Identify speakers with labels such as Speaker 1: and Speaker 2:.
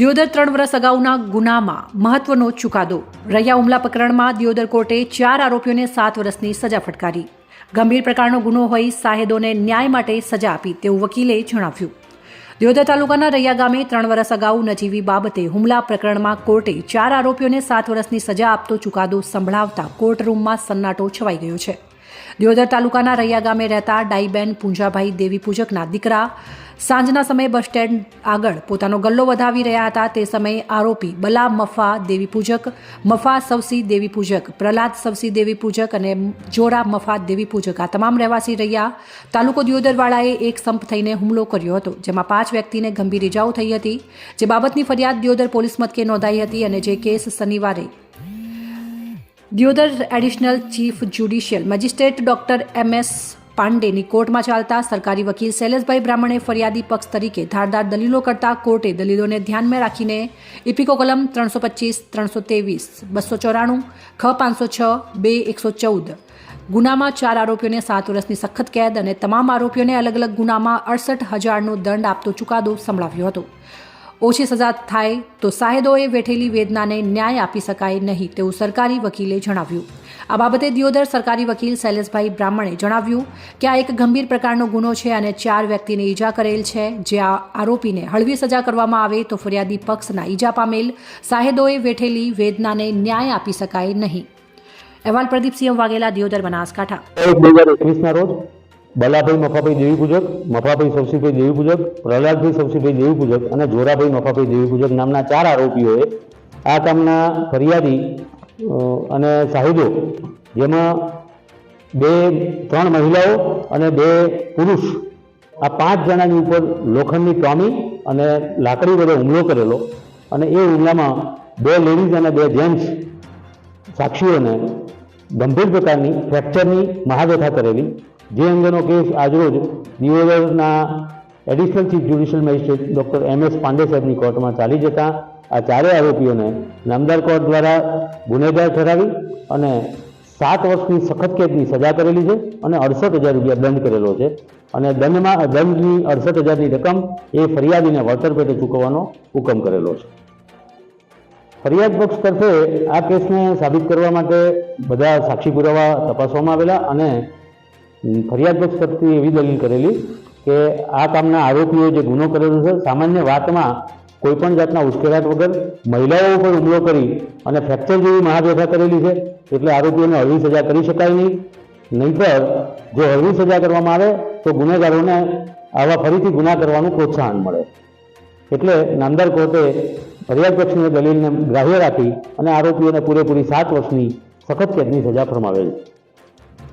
Speaker 1: દિયોદર ત્રણ વર્ષ અગાઉના ગુનામાં મહત્વનો ચુકાદો. રૈયા હુમલા પ્રકરણમાં દિયોદર કોર્ટે ચાર આરોપીઓને સાત વર્ષની સજા ફટકારી. ગંભીર પ્રકારનો ગુનો હોઈ સાહેદોને ન્યાય માટે સજા આપી તેવું વકીલે જણાવ્યું. દિયોદર તાલુકાના રૈયા ગામે ત્રણ વર્ષ અગાઉ નજીવી બાબતે હુમલા પ્રકરણમાં કોર્ટે ચાર આરોપીઓને સાત વર્ષની સજા આપતો ચુકાદો સંભળાવતા કોર્ટરૂમમાં સન્નાટો છવાઈ ગયો છે. દિયોદર તાલુકાના રૈયા ગામે રહેતા ડાઈબેન પૂંજાભાઈ દેવી પૂજકના દીકરા સાંજના સમયે બસ સ્ટેન્ડ આગળ પોતાનો ગલ્લો વધાવી રહ્યા હતા. તે સમયે આરોપી બલા મફા દેવી પૂજક, મફા સવસી દેવી પૂજક, પ્રહલાદ સવસી દેવી પૂજક અને જોરા મફા દેવી પૂજક આ તમામ રહેવાસી રહ્યા. તાલુકો દિયોદરવાળાએ એક સંપ થઈને હુમલો કર્યો હતો, જેમાં પાંચ વ્યક્તિને ગંભીર ઇજાઓ થઈ હતી. જે બાબતની ફરિયાદ દિયોદર પોલીસ મથકે નોંધાઈ હતી અને જે કેસ શનિવારે Deodar additional chief judicial magistrate doctor M S પાંડેની કોર્ટમાં ચાલતા સરકારી વકીલ શૈલેષભાઈ બ્રાહ્મણે ફરિયાદી પક્ષ તરીકે ધારદાર દલીલો કરતા કોર્ટે દલીલોને ધ્યાનમાં રાખીને ઇપિકો કલમ ત્રણસો પચીસ, ત્રણસો ત્રેવીસ, બસો ચોરાણું, ખ પાંચસો છ, બે એકસો ચૌદ ગુનામાં ચાર આરોપીઓને સાત વર્ષની સખત કેદ અને તમામ આરોપીઓને અલગ અલગ ગુનામાં અડસઠ હજારનો દંડ આપતો ચુકાદો સંભળાવ્યો હતો. ઓછી સજા થાય તો સાહેદોએ વેઠેલી વેદનાને ન્યાય આપી શકાય નહીં તેવું સરકારી વકીલે જણાવ્યું. આ બાબતે દિયોદર સરકારી વકીલ શૈલેષભાઈ બ્રાહ્મણે જણાવ્યું કે આ એક ગંભીર પ્રકારનો ગુનો છે અને ચાર વ્યક્તિને ઈજા કરેલ છે. જે આ આરોપીને હળવી સજા કરવામાં આવે તો ફરિયાદી પક્ષના ઈજા પામેલ સાહેદોએ વેઠેલી વેદનાને ન્યાય આપી શકાય નહીં. અહેવાલ પ્રદીપસિંહ વાઘેલા, દિયોદર બનાસકાંઠા.
Speaker 2: બે હજાર એકવીસના રોજ બલાભાઈ મફાભાઈ દેવી પૂજક, મફાભાઈ સવસીભાઈ દેવી પૂજક, પ્રહલાદભાઈ સવસીભાઈ દેવી પૂજક અને જોરાભાઈ મફાભાઈ દેવી પૂજક નામના ચાર આરોપીઓએ આ કામના ફરિયાદી અને સાહિદો જેમાં બે, ત્રણ મહિલાઓ અને બે પુરુષ, આ પાંચ જણાની ઉપર લોખંડની ટોમી અને લાકડી વડે હુમલો કરેલો અને એ હુમલામાં બે લેડીઝ અને બે જેન્ટ્સ સાક્ષીઓને ગંભીર પ્રકારની ફ્રેક્ચરની મહાવ્યથા કરેલી જે અંગેનો કેસ આજરોજ દિયોદરના additional chief judicial magistrate doctor M S Pandey સાહેબની કોર્ટમાં ચાલી જતા આ ચારેય આરોપીઓને નામદાર કોર્ટ દ્વારા ગુનેગાર ઠરાવી અને સાત વર્ષની સખત કેદની સજા કરેલી છે અને અડસઠ હજાર રૂપિયા દંડ કરેલો છે. અને દંડમાં, દંડની અડસઠ હજારની રકમ એ ફરિયાદીને વળતર પેટે ચૂકવવાનો હુકમ કરેલો છે. ફરિયાદ પક્ષ તરફે આ કેસને સાબિત કરવા માટે બધા સાક્ષી પુરાવા તપાસવામાં આવેલા અને ફરિયાદ પક્ષ તરફથી એવી દલીલ કરેલી કે આ કામના આરોપીઓએ જે ગુનો કરેલો છે, સામાન્ય વાતમાં કોઈપણ જાતના ઉશ્કેરાટ વગર મહિલાઓ ઉપર હુમલો કરી અને ફ્રેક્ચર જેવી મહાવ્યથા કરેલી છે, એટલે આરોપીઓને હળવી સજા કરી શકાય નહીં. નહીંતર, જો હળવી સજા કરવામાં આવે, તો ગુનેગારોને આવા ફરીથી ગુના કરવાનું પ્રોત્સાહન મળે. એટલે નામદાર કોર્ટે ફરિયાદ પક્ષની દલીલને ગ્રાહ્ય રાખી અને આરોપીઓને પૂરેપૂરી સાત વર્ષની સખત કેદની સજા ફરમાવેલ.